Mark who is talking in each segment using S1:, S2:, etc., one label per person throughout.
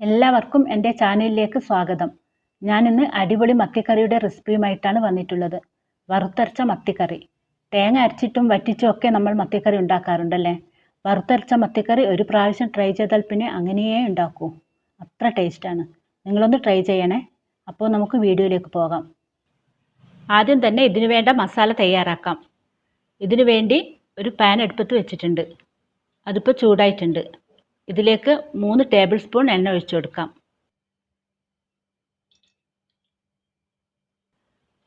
S1: എല്ലാവർക്കും എന്റെ ചാനലിലേക്ക് സ്വാഗതം. ഞാൻ ഇന്ന് അടിപൊളി മത്തിക്കറിയുടെ റെസിപ്പിയുമായിട്ടാണ് വന്നിട്ടുള്ളത്. വറുത്തരച്ച മത്തിക്കറി. തേങ്ങ അരച്ചിട്ടും വറ്റിച്ചും ഒക്കെ നമ്മൾ മത്തിക്കറി ഉണ്ടാക്കാറുണ്ടല്ലേ? വറുത്തരച്ച മത്തിക്കറി ഒരു പ്രാവശ്യം ട്രൈ ചെയ്താൽ പിന്നെ അങ്ങനെയേ ഉണ്ടാക്കൂ. അത്ര ടേസ്റ്റാണ് നിങ്ങളൊന്ന് ട്രൈ ചെയ്യണേ. അപ്പോൾ നമുക്ക് വീഡിയോയിലേക്ക് പോകാം. ആദ്യം തന്നെ ഇതിനു വേണ്ട മസാല തയ്യാറാക്കാം. ഇതിനു വേണ്ടി ഒരു പാൻ അടുപ്പത്ത് വെച്ചിട്ടുണ്ട്. അതിപ്പോൾ ചൂടായിട്ടുണ്ട്. ഇതിലേക്ക് മൂന്ന് ടേബിൾ സ്പൂൺ എണ്ണ ഒഴിച്ചു കൊടുക്കാം.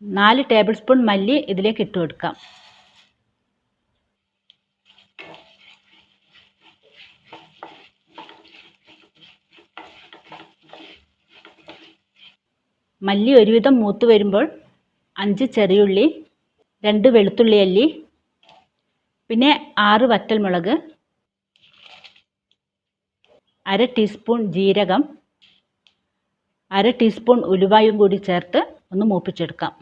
S1: നാല് ടേബിൾ സ്പൂൺ മല്ലി ഇതിലേക്ക് ഇട്ട് കൊടുക്കാം. മല്ലി ഒരുവിധം മൂത്ത് വരുമ്പോൾ അഞ്ച് ചെറിയുള്ളി രണ്ട് വെളുത്തുള്ളി അല്ലി പിന്നെ ആറ് വറ്റൽമുളക് അര ടീസ്പൂൺ ജീരകം അര ടീസ്പൂൺ ഉലുവായും കൂടി ചേർത്ത് ഒന്ന് മൂപ്പിച്ചെടുക്കാം.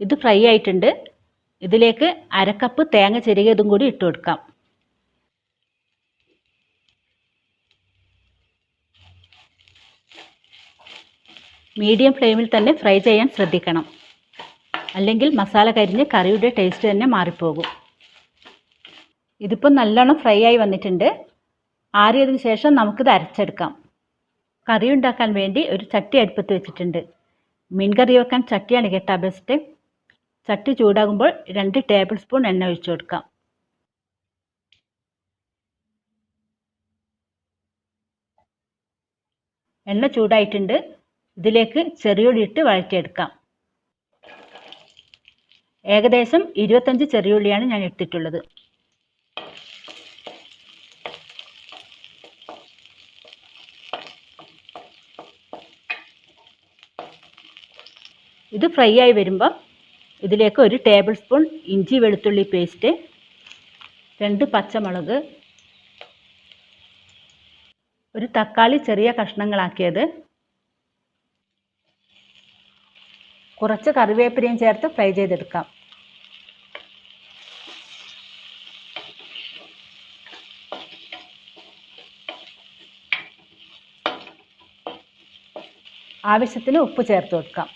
S1: ഇത് ഫ്രൈ ആയിട്ടുണ്ട്. ഇതിലേക്ക് അരക്കപ്പ് തേങ്ങ ചെരുകിയതും കൂടി ഇട്ട് കൊടുക്കാം. മീഡിയം ഫ്ലെയിമിൽ തന്നെ ഫ്രൈ ചെയ്യാൻ ശ്രദ്ധിക്കണം. അല്ലെങ്കിൽ മസാല കരിഞ്ഞ് കറിയുടെ ടേസ്റ്റ് തന്നെ മാറിപ്പോകും. ഇതിപ്പോൾ നല്ലോണം ഫ്രൈ ആയി വന്നിട്ടുണ്ട്. ആറിയതിന് ശേഷം നമുക്കിത് അരച്ചെടുക്കാം. കറി ഉണ്ടാക്കാൻ വേണ്ടി ഒരു ചട്ടി അടുപ്പത്ത് വെച്ചിട്ടുണ്ട്. മീൻ കറി വെക്കാൻ ചട്ടിയാണ് കേട്ടാ ബെസ്റ്റ് ചട്ടി ചൂടാകുമ്പോൾ രണ്ട് ടേബിൾ സ്പൂൺ എണ്ണ ഒഴിച്ചു കൊടുക്കാം. എണ്ണ ചൂടായിട്ടുണ്ട്. ഇതിലേക്ക് ചെറിയുള്ളി ഇട്ട് വഴറ്റിയെടുക്കാം. ഏകദേശം ഇരുപത്തഞ്ച് ചെറിയുള്ളിയാണ് ഞാൻ എടുത്തിട്ടുള്ളത് ഇത് ഫ്രൈ ആയി വരുമ്പോൾ ഇതിലേക്ക് ഒരു ടേബിൾ സ്പൂൺ ഇഞ്ചി വെളുത്തുള്ളി പേസ്റ്റ് രണ്ട് പച്ചമുളക് ഒരു തക്കാളി ചെറിയ കഷ്ണങ്ങളാക്കിയത് കുറച്ച് കറിവേപ്പിലയും ചേർത്ത് ഫ്രൈ ചെയ്തെടുക്കാം. ആവശ്യത്തിന് ഉപ്പ് ചേർത്ത് കൊടുക്കാം.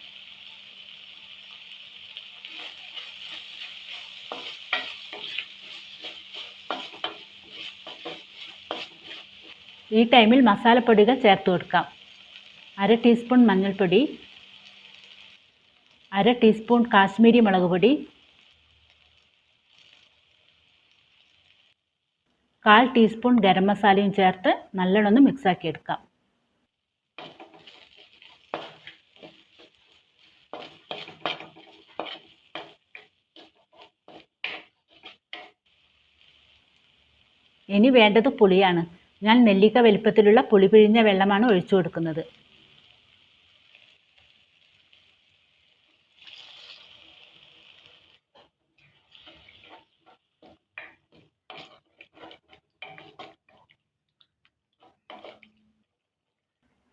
S1: ഈ ടൈമിൽ മസാലപ്പൊടികൾ ചേർത്ത് കൊടുക്കാം. അര ടീസ്പൂൺ മഞ്ഞൾപ്പൊടി അര ടീസ്പൂൺ കാശ്മീരി മുളക് പൊടി കാൽ ടീസ്പൂൺ ഗരം മസാലയും ചേർത്ത് നല്ലോണം മിക്സാക്കി എടുക്കാം. ഇനി വേണ്ടത് പുളിയാണ്. ഞാൻ നെല്ലിക്ക വലിപ്പത്തിലുള്ള പുളി പിഴിഞ്ഞ വെള്ളമാണ് ഒഴിച്ചു കൊടുക്കുന്നത്.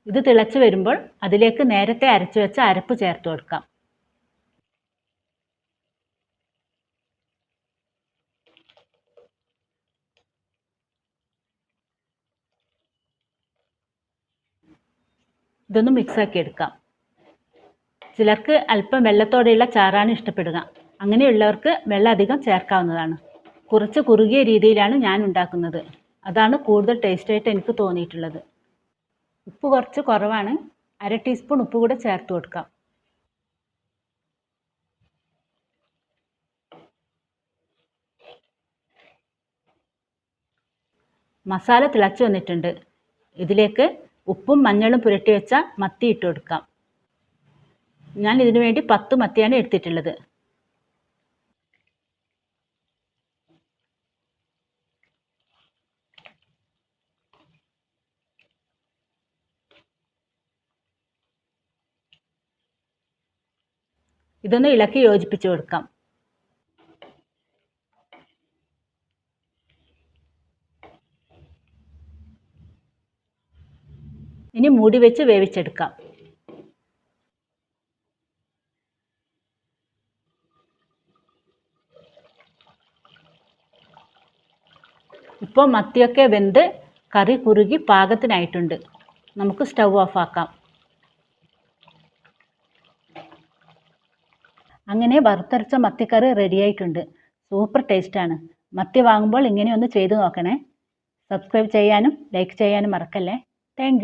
S1: ഇത് തിളച്ച് വരുമ്പോൾ അതിലേക്ക് നേരത്തെ അരച്ചു വെച്ച അരപ്പ് ചേർത്ത് കൊടുക്കാം. ഇതൊന്ന് മിക്സാക്കി എടുക്കാം. ചിലർക്ക് അല്പം വെള്ളത്തോടെയുള്ള ചാറാണ് ഇഷ്ടപ്പെടുക. അങ്ങനെയുള്ളവർക്ക് വെള്ളം അധികം ചേർക്കാവുന്നതാണ്. കുറച്ച് കുറുകിയ രീതിയിലാണ് ഞാൻ ഉണ്ടാക്കുന്നത്. അതാണ് കൂടുതൽ ടേസ്റ്റായിട്ട് എനിക്ക് തോന്നിയിട്ടുള്ളത്. ഉപ്പ് കുറച്ച് കുറവാണ്. അര ടീസ്പൂൺ ഉപ്പ് കൂടെ ചേർത്ത് കൊടുക്കാം. മസാല തിളച്ച് വന്നിട്ടുണ്ട്. ഇതിലേക്ക് ഉപ്പും മഞ്ഞളും പുരട്ടി വെച്ച മത്തി ഇട്ട് കൊടുക്കാം. ഞാൻ ഇതിനു വേണ്ടി പത്ത് മത്തിയാണ് എടുത്തിട്ടുള്ളത്. ഇതൊന്ന് ഇളക്കി യോജിപ്പിച്ചു കൊടുക്കാം. ഇനി മൂടി വെച്ച് വേവിച്ചെടുക്കാം. ഇപ്പോൾ മത്തിയൊക്കെ വെന്ത് കറി കുറുകി പാകത്തിനായിട്ടുണ്ട്. നമുക്ക് സ്റ്റൗ ഓഫ് ആക്കാം അങ്ങനെ വറുത്തരച്ച മത്തിക്കറി റെഡിയായിട്ടുണ്ട് സൂപ്പർ ടേസ്റ്റാണ് മത്തി വാങ്ങുമ്പോൾ ഇങ്ങനെ ഒന്ന് ചെയ്തു നോക്കണേ. സബ്സ്ക്രൈബ് ചെയ്യാനും ലൈക്ക് ചെയ്യാനും മറക്കല്ലേ. താങ്ക്